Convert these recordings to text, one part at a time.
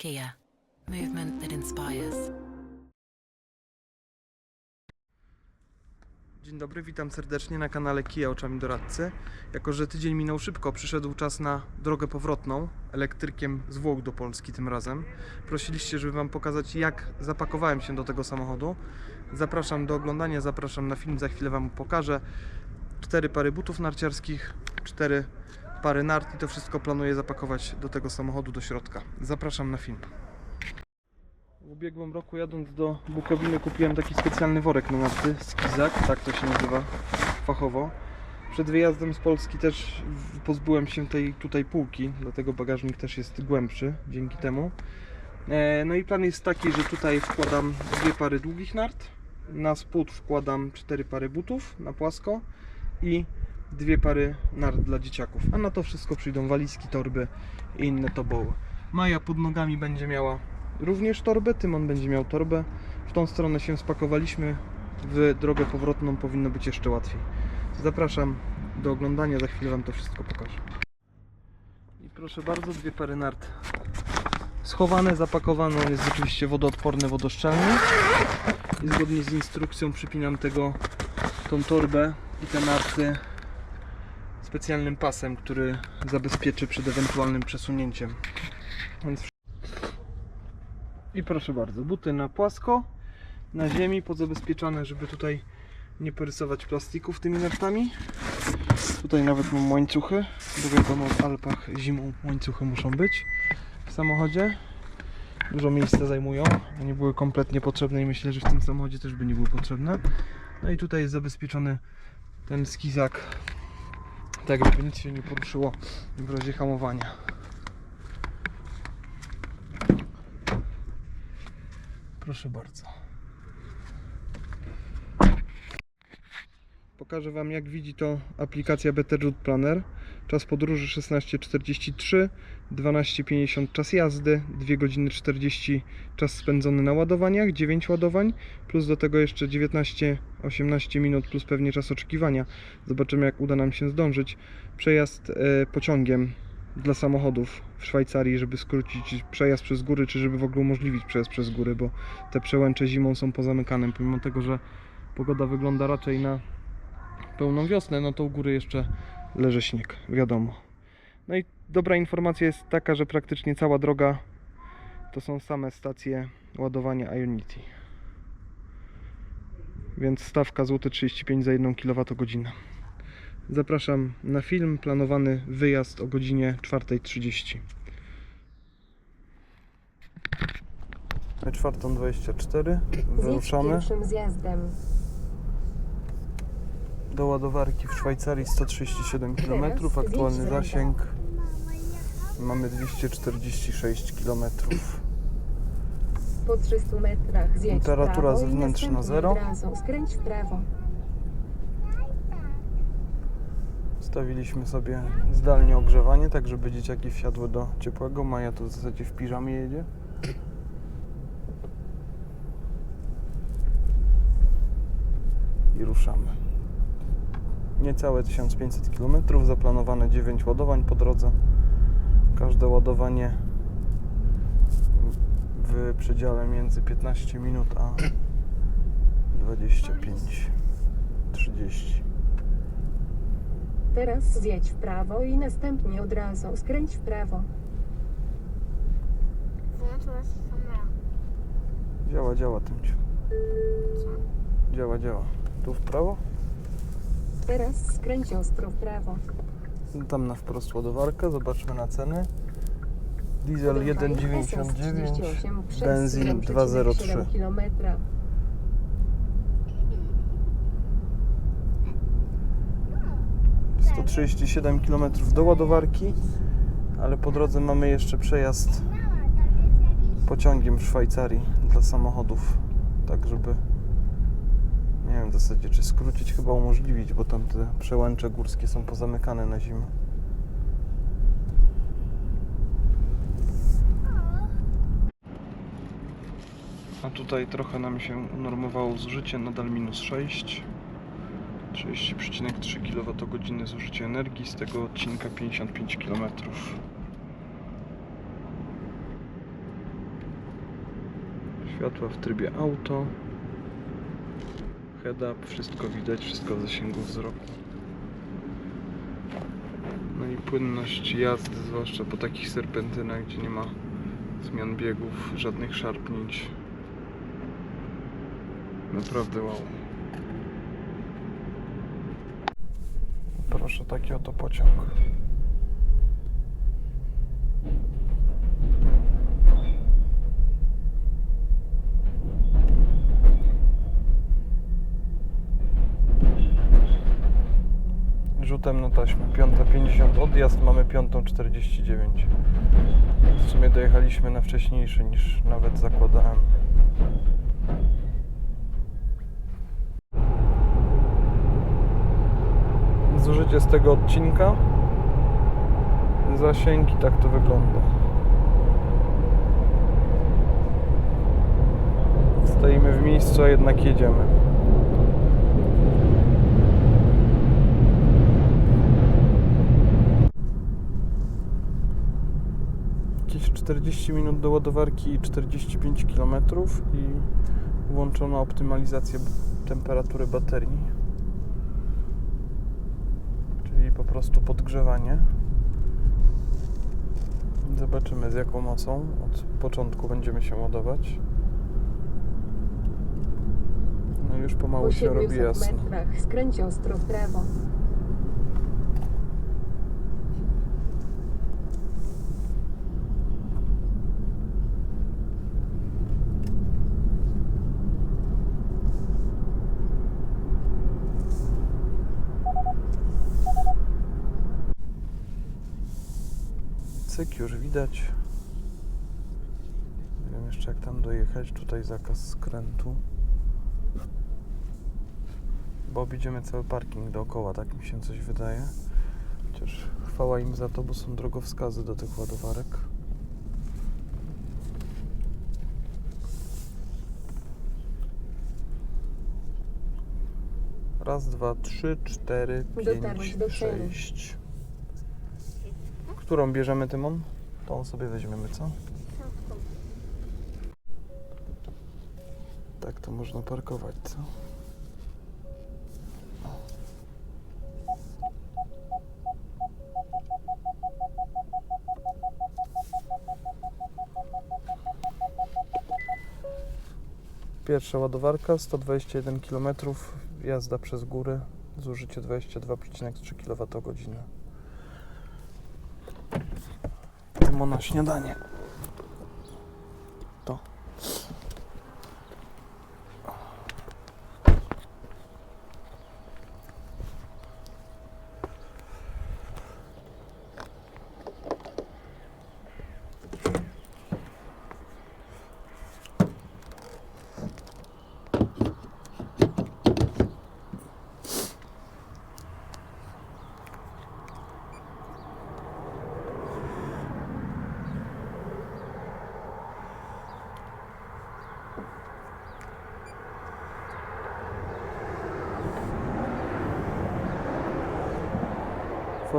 Kia, movement that inspires. Dzień dobry, witam serdecznie na kanale Kia Oczami Doradcy. Jako, że tydzień minął szybko, przyszedł czas na drogę powrotną elektrykiem z Włoch do Polski tym razem. Prosiliście, żeby Wam pokazać, jak zapakowałem się do tego samochodu. Zapraszam do oglądania, zapraszam na film, za chwilę Wam pokażę. Cztery pary butów narciarskich, cztery pary nart i to wszystko planuję zapakować do tego samochodu, do środka. Zapraszam na film. W ubiegłym roku jadąc do Bukowiny kupiłem taki specjalny worek na narty, skizak, tak to się nazywa fachowo. Przed wyjazdem z Polski też pozbyłem się tej tutaj półki, dlatego bagażnik też jest głębszy dzięki temu. E, No i plan jest taki, że tutaj wkładam dwie pary długich nart, na spód wkładam cztery pary butów na płasko i dwie pary nart dla dzieciaków. A na to wszystko przyjdą walizki, torby i inne toboły. Maja pod nogami będzie miała również torbę, Tymon będzie miał torbę. W tą stronę się spakowaliśmy. W drogę powrotną powinno być jeszcze łatwiej. Zapraszam do oglądania, za chwilę Wam to wszystko pokażę. I proszę bardzo, dwie pary nart schowane, zapakowane. On jest oczywiście wodoodporny, wodoszczelny. I zgodnie z instrukcją przypinam tego, tą torbę i te narty specjalnym pasem, który zabezpieczy przed ewentualnym przesunięciem. I proszę bardzo, buty na płasko, na ziemi, podzabezpieczane, żeby tutaj nie porysować plastików tymi nartami. Tutaj nawet mam łańcuchy, bo wiadomo w Alpach zimą łańcuchy muszą być w samochodzie. Dużo miejsca zajmują, nie były kompletnie potrzebne i myślę, że w tym samochodzie też by nie były potrzebne. No i tutaj jest zabezpieczony ten skizak, tak żeby nic się nie poruszyło w razie hamowania. Proszę bardzo. Pokażę Wam jak widzi to aplikacja Better Route Planner. Czas podróży 16.43, 12.50 czas jazdy, 2 godziny 40 czas spędzony na ładowaniach, 9 ładowań, plus do tego jeszcze 19-18 minut plus pewnie czas oczekiwania. Zobaczymy jak uda nam się zdążyć. Przejazd e, pociągiem dla samochodów w Szwajcarii, żeby skrócić przejazd przez góry, czy żeby w ogóle umożliwić przejazd przez góry, bo te przełęcze zimą są pozamykane, pomimo tego, że pogoda wygląda raczej na pełną wiosnę, no to u góry jeszcze leży śnieg, wiadomo. No i dobra informacja jest taka, że praktycznie cała droga to są same stacje ładowania Ionity. Więc stawka złote 35 za 1 kWh. Zapraszam na film, planowany wyjazd o godzinie 4.30. Na 4.24 Zjedź wyruszamy pierwszym zjazdem. Do ładowarki w Szwajcarii 137 km, aktualny zasięg mamy 246 km. Po 300 metrach zjedź Temperatura prawo zewnętrzna następnie zero. od razu Skręć w prawo. Stawiliśmy sobie zdalnie ogrzewanie, tak żeby dzieciaki wsiadły do ciepłego. Maja to w zasadzie w piżamie jedzie. I ruszamy. Niecałe 1500 km, zaplanowane 9 ładowań po drodze. Każde ładowanie w przedziale między 15 minut a 25 30. Teraz zjedź w prawo i następnie od razu skręć w prawo. Włączyła się kamera. Działa, działa Tymciu. Działa, działa. Tu w prawo? Teraz skręć ostro w prawo. Tam na wprost ładowarkę, zobaczmy na ceny. Diesel 1,99, benzyn 2,03. km. 137 km do ładowarki, ale po drodze mamy jeszcze przejazd pociągiem w Szwajcarii dla samochodów, tak żeby wiem w zasadzie czy skrócić, chyba umożliwić, bo tam te przełęcze górskie są pozamykane na zimę. A tutaj trochę nam się unormowało zużycie, nadal minus 6. 30,3 kWh zużycie energii, z tego odcinka 55 km. Światła w trybie auto. Head up, wszystko widać, wszystko w zasięgu wzroku. No i płynność jazdy, zwłaszcza po takich serpentynach, gdzie nie ma zmian biegów, żadnych szarpnięć. Naprawdę wow. Proszę, taki oto pociąg. Rzutem na taśmę. 5.50 odjazd, mamy 5.49. W sumie dojechaliśmy na wcześniejszy niż nawet zakładałem. Zużycie z tego odcinka. Zasięgi, tak to wygląda. Stoimy w miejscu, a jednak jedziemy. Jakieś 40 minut do ładowarki i 45 km i włączona optymalizacja temperatury baterii. Czyli po prostu podgrzewanie. Zobaczymy z jaką mocą od początku będziemy się ładować. No już Po pomału się robi 700 jasno. metrach skręć ostro w prawo. Cyk już widać. Nie wiem jeszcze jak tam dojechać. Tutaj zakaz skrętu. Bo objedziemy cały parking dookoła, tak mi się coś wydaje. Chociaż chwała im za to, bo są drogowskazy do tych ładowarek. Raz, dwa, trzy, cztery, pięć, sześć. Którą bierzemy, Tymon? Tą sobie weźmiemy, co? Tak to można parkować, co? Pierwsza ładowarka, 121 km, jazda przez góry, zużycie 22,3 kWh. Tymo na śniadanie.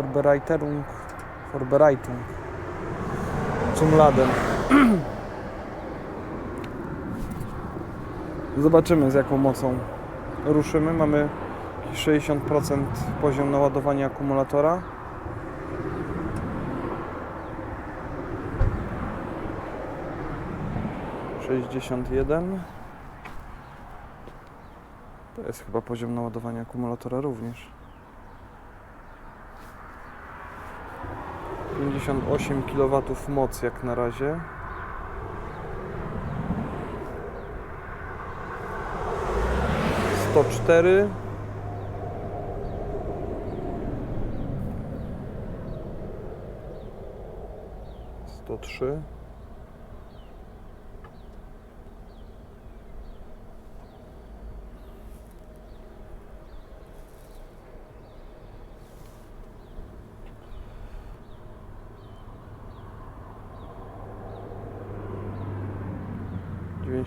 Vorbereitung, Vorbereitung zum Laden. Zobaczymy z jaką mocą ruszymy. Mamy jakieś 60% poziom naładowania akumulatora. Sześćdziesiąt jeden. To jest chyba poziom naładowania akumulatora również. 58 kW moc jak na razie. Sto cztery. Sto.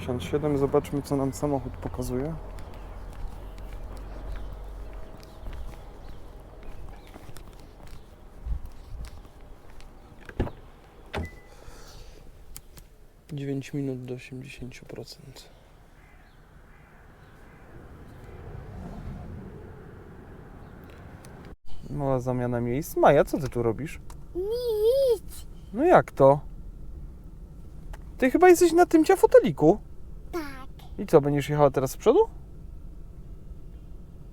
Dziewięćdziesiąt siedem. Zobaczmy co nam samochód pokazuje. 9 minut do 80%. Mała zamiana miejsc. Maja, co ty tu robisz? Nic. No jak to? Ty chyba jesteś na tym cia foteliku. I co, będziesz jechała teraz z przodu?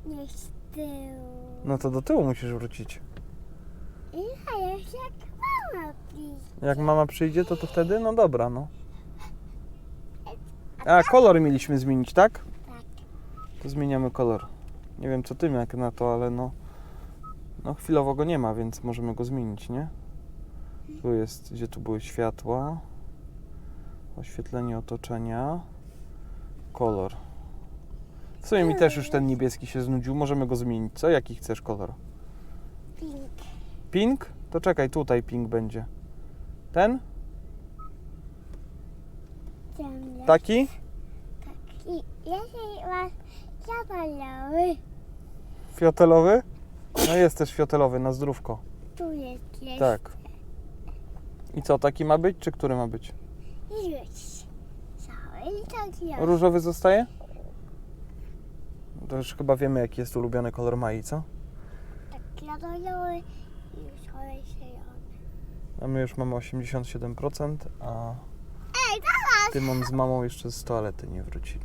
Nie z tyłu. No to do tyłu musisz wrócić. Ja już jak mama pisze. Jak mama przyjdzie, to to wtedy? No dobra, no. A, kolor mieliśmy zmienić, tak? Tak. To zmieniamy kolor. Nie wiem, co ty jak na to, ale no... No chwilowo go nie ma, więc możemy go zmienić, nie? Tu jest, gdzie tu były światła. Oświetlenie otoczenia. Kolor. W sumie mi też już ten niebieski się znudził. Możemy go zmienić. Co? Jaki chcesz kolor? Pink. Pink? To czekaj, tutaj pink będzie. Ten? Ciemny. Taki? I jeżeli masz zapalowy, Fiotelowy? No jest też fiotelowy, na zdrówko. tu jest jeszcze. Tak. I co, taki ma być, czy który ma być? Już. I tak. Różowy zostaje? To już chyba wiemy, jaki jest ulubiony kolor Mai, co? Tak kolorowy i już zielony. A my już mamy 87%, a Ej, zobacz! Tymon z mamą jeszcze z toalety nie wrócili.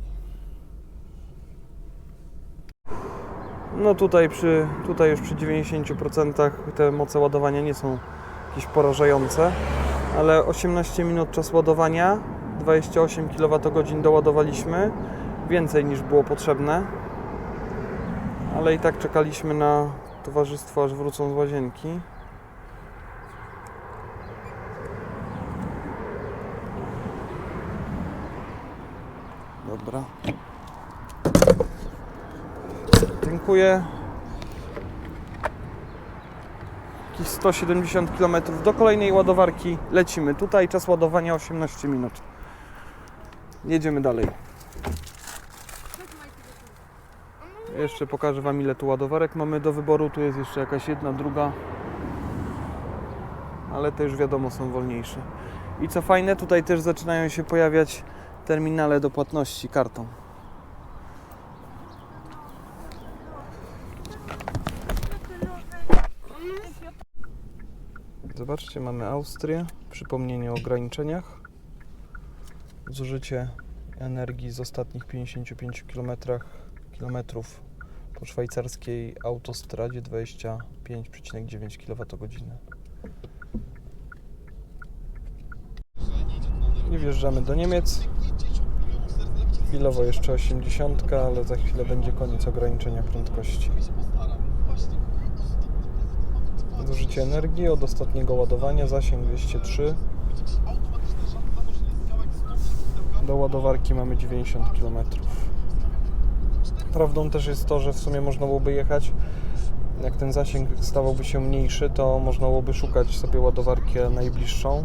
No tutaj przy, tutaj już przy 90% te moce ładowania nie są jakieś porażające, ale 18 minut czas ładowania, 28 kWh doładowaliśmy, więcej niż było potrzebne, ale i tak czekaliśmy na towarzystwo aż wrócą z łazienki. Dobra. Dziękuję. Jakieś 170 km do kolejnej ładowarki lecimy. Tutaj czas ładowania 18 minut. Jedziemy dalej. Jeszcze pokażę Wam ile tu ładowarek mamy do wyboru. Tu jest jeszcze jakaś jedna, druga. Ale te już wiadomo są wolniejsze. I co fajne, tutaj też zaczynają się pojawiać terminale do płatności kartą. Zobaczcie, mamy Austrię. Przypomnienie o ograniczeniach. Zużycie energii z ostatnich 55 km kilometrów po szwajcarskiej autostradzie 25,9 kWh. I wjeżdżamy do Niemiec. Chwilowo jeszcze 80, ale za chwilę będzie koniec ograniczenia prędkości. Zużycie energii od ostatniego ładowania, zasięg 203. Do ładowarki mamy 90 km. Prawdą też jest to, że w sumie można byłoby jechać, jak ten zasięg stawałby się mniejszy, to można byłoby szukać sobie ładowarki najbliższą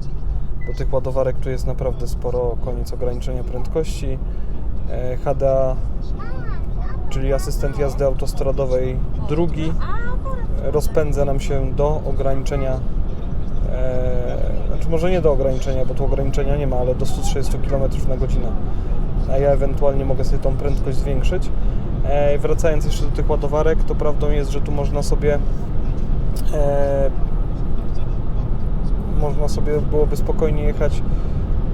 bo tych ładowarek tu jest naprawdę sporo. Koniec ograniczenia prędkości. E, HDA, czyli asystent jazdy autostradowej drugi, rozpędza nam się do ograniczenia, znaczy może nie do ograniczenia, bo tu ograniczenia nie ma, ale do 130 km na godzinę. A ja ewentualnie mogę sobie tą prędkość zwiększyć. E, wracając jeszcze do tych ładowarek, to prawdą jest, że tu można sobie e, można sobie byłoby spokojnie jechać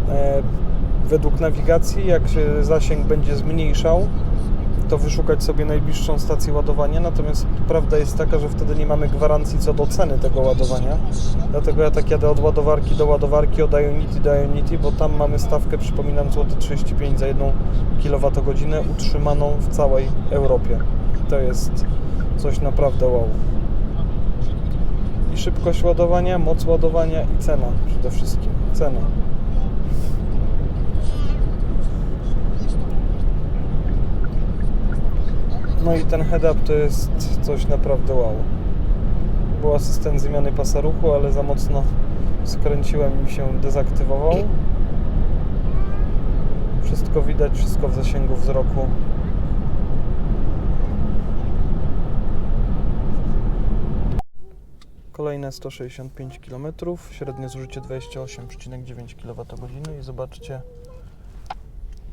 e, według nawigacji. Jak się zasięg będzie zmniejszał, to wyszukać sobie najbliższą stację ładowania. Natomiast prawda jest taka, że wtedy nie mamy gwarancji co do ceny tego ładowania. Dlatego ja tak jadę od ładowarki do ładowarki, od Ionity do Ionity, bo tam mamy stawkę, przypominam, złoty 35 za 1 kWh utrzymaną w całej Europie. To jest coś naprawdę wow i szybkość ładowania, moc ładowania i cena przede wszystkim. Cena. No i ten head-up to jest coś naprawdę wow. Był asystent zmiany pasa ruchu, ale za mocno skręciłem i się dezaktywował. Wszystko widać, wszystko w zasięgu wzroku. kolejne 165 km, średnie zużycie 28,9 kWh i zobaczcie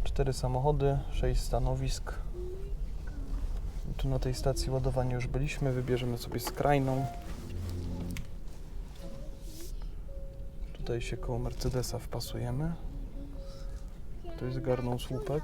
4 samochody, 6 stanowisk. Tu na tej stacji ładowania już byliśmy, wybierzemy sobie skrajną. Tutaj się koło Mercedesa wpasujemy. Ktoś zgarnął słupek.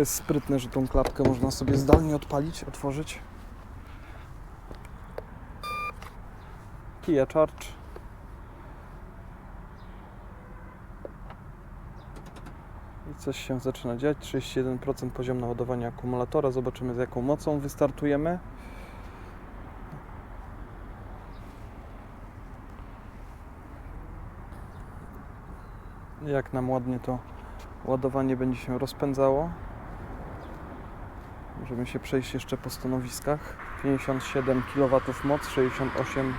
Jest sprytne, że tą klapkę można sobie zdalnie odpalić, otworzyć. Kia Charge. I coś się zaczyna dziać. 31% poziom naładowania akumulatora. Zobaczymy z jaką mocą wystartujemy. Jak nam ładnie to ładowanie będzie się rozpędzało. Możemy się przejść jeszcze po stanowiskach. 57 kW moc, 68%.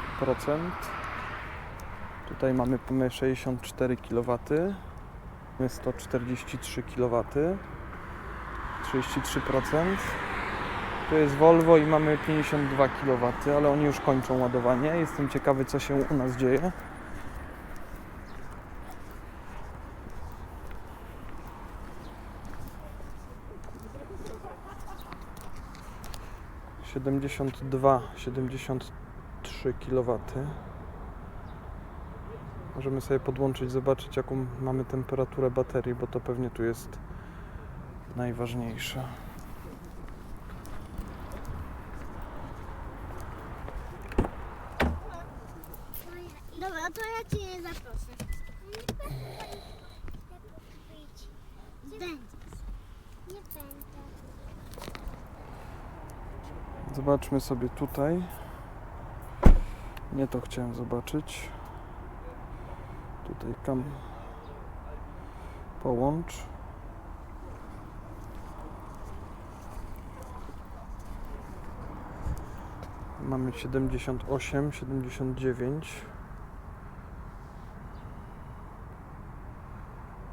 Tutaj mamy mamy 64 kW. 143 kW. 33%. Tu jest Volvo i mamy 52 kW, ale oni już kończą ładowanie. Jestem ciekawy co się u nas dzieje. Siedemdziesiąt dwa, siedemdziesiąt trzy kilowaty. Możemy sobie podłączyć, zobaczyć jaką mamy temperaturę baterii, bo to pewnie tu jest najważniejsze. Dobra, to ja cię nie zaproszę. Będziesz. Nie będę. Zobaczmy sobie tutaj. Nie to chciałem zobaczyć. Tutaj kam połącz. Mamy 78, 79.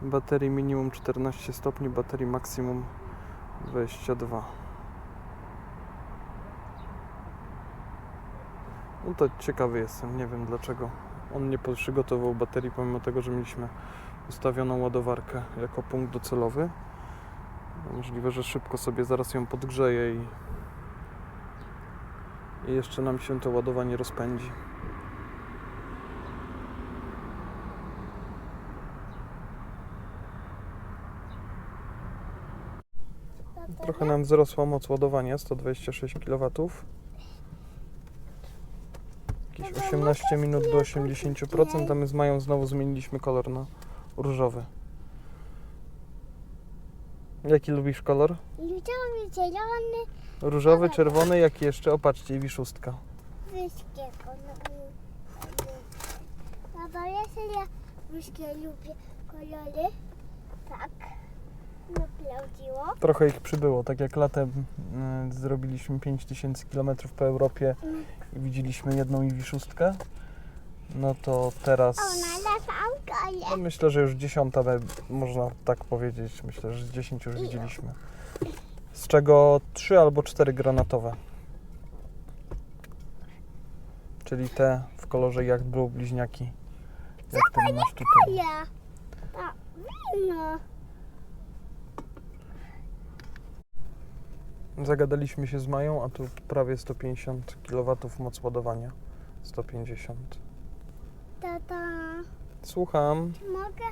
Baterii minimum 14 stopni, baterii maksimum 22. No to ciekawy jestem, nie wiem dlaczego on nie przygotował baterii, pomimo tego, że mieliśmy ustawioną ładowarkę jako punkt docelowy. Możliwe, że szybko sobie zaraz ją podgrzeje i, i jeszcze nam się to ładowanie rozpędzi. Trochę nam wzrosła moc ładowania, 126 kW. Jakieś 18 minut do 80%, a my z Mają znowu zmieniliśmy kolor na różowy. Jaki lubisz kolor? Lubię zielony, Różowy, czerwony, jaki jeszcze? Opatrzcie, i wiszustka. wszystkiego. No to jeśli ja wszystkie lubię kolory, tak, Trochę ich przybyło, tak jak latem y, zrobiliśmy 5000 km po Europie i widzieliśmy jedną i wiszustkę. No to teraz Ona lasam no kolor. myślę, że już dziesiąta, be- można tak powiedzieć. Myślę, że z 10 już widzieliśmy. Z czego 3 albo 4 granatowe. Czyli te w kolorze jak Blue bliźniaki. Jak ten masz tutaj. Ja. To wino. Zagadaliśmy się z Mają, a tu prawie 150 kW moc ładowania. 150. Tata, Słucham. mogę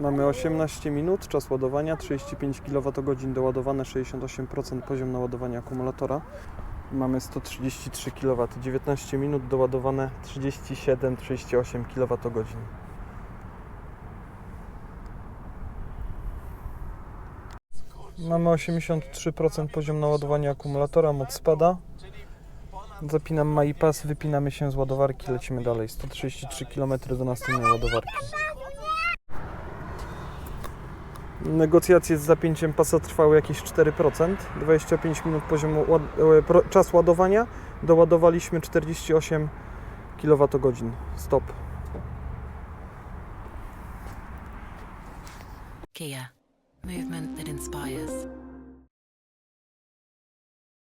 Mamy 18 minut, czas ładowania, 35 kWh doładowane, 68% poziom naładowania akumulatora. Mamy 133 kW, 19 minut doładowane, 37-38 kWh. Mamy 83% poziom naładowania akumulatora, moc spada. Zapinam MyPass, wypinamy się z ładowarki, lecimy dalej. 133 km do następnej ładowarki. Negocjacje z zapięciem pasa trwały jakieś 4%. 25 minut poziomu ład- e, czas ładowania. Doładowaliśmy 48 kWh. Stop. Kia. Movement that inspires.